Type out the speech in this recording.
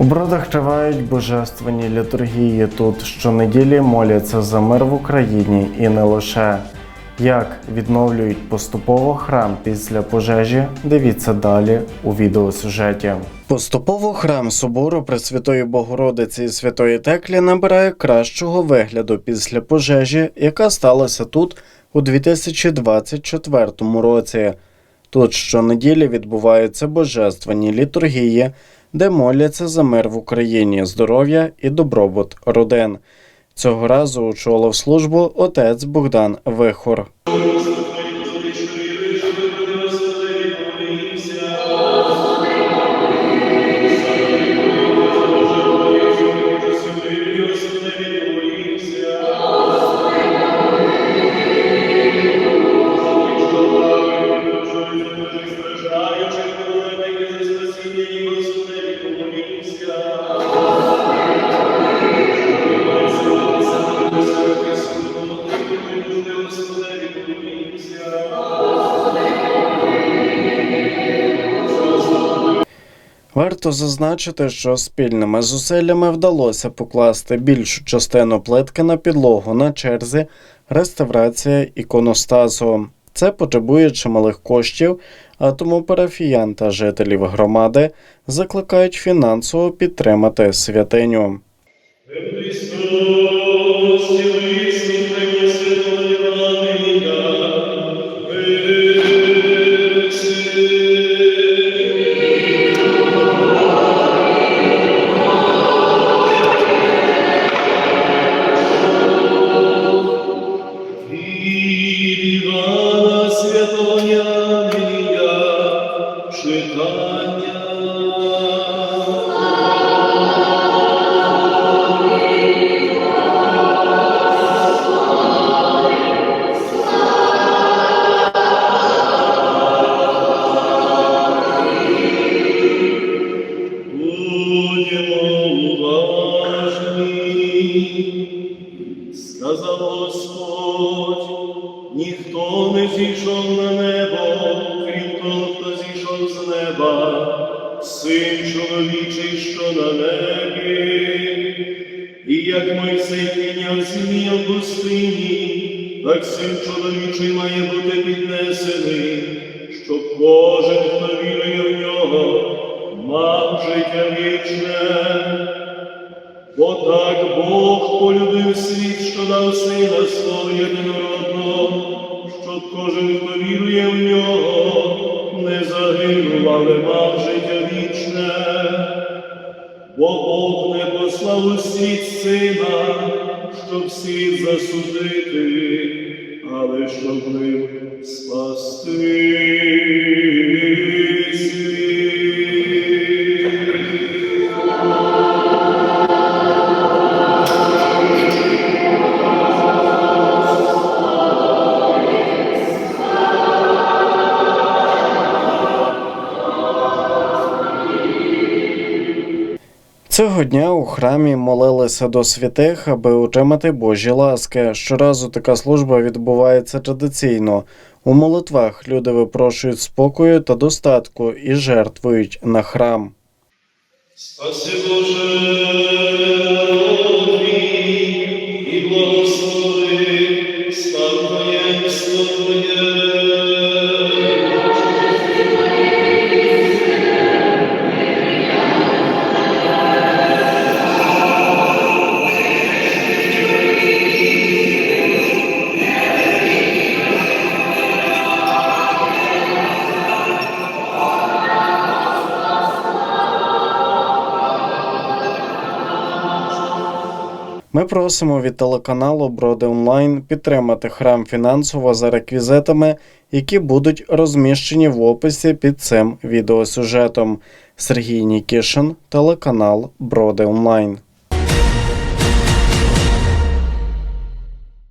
У бродах тривають божественні літургії. Тут щонеділі моляться за мир в Україні і не лише. Як відновлюють поступово храм після пожежі? Дивіться далі у відеосюжеті. Поступово храм собору Пресвятої Богородиці і Святої Теклі набирає кращого вигляду після пожежі, яка сталася тут у 2024 році. Тут щонеділі відбуваються божественні літургії, де моляться за мир в Україні, здоров'я і добробут родин. Цього разу очолив службу отець Богдан Вихор. Варто зазначити, що спільними зусиллями вдалося покласти більшу частину плитки на підлогу на черзі реставрація іконостасу. Це потребує чималих коштів, а тому парафіян та жителів громади закликають фінансово підтримати святиню. Зійшов на небо, крім того, хто зійшов з неба, син чоловічий, що на небі. І як Мойсей підняв змія в пустині, так син чоловічий має бути піднесений, щоб кожен, хто вірує в нього, мав життя вічне. Бо так Бог полюбив світ, що дав сина свого щоб кожен, хто вірує в нього, не загинув, але мав життя вічне. Бо Бог не послав у світ сина, щоб світ засудити, але щоб ним спасти Цього дня у храмі молилися до святих, аби отримати Божі ласки. Щоразу така служба відбувається традиційно. У молитвах люди випрошують спокою та достатку і жертвують на храм. Спаси Боже Ми просимо від телеканалу Броди Онлайн підтримати храм фінансово за реквізитами, які будуть розміщені в описі під цим відеосюжетом. Сергій Нікішин, телеканал Броди Онлайн.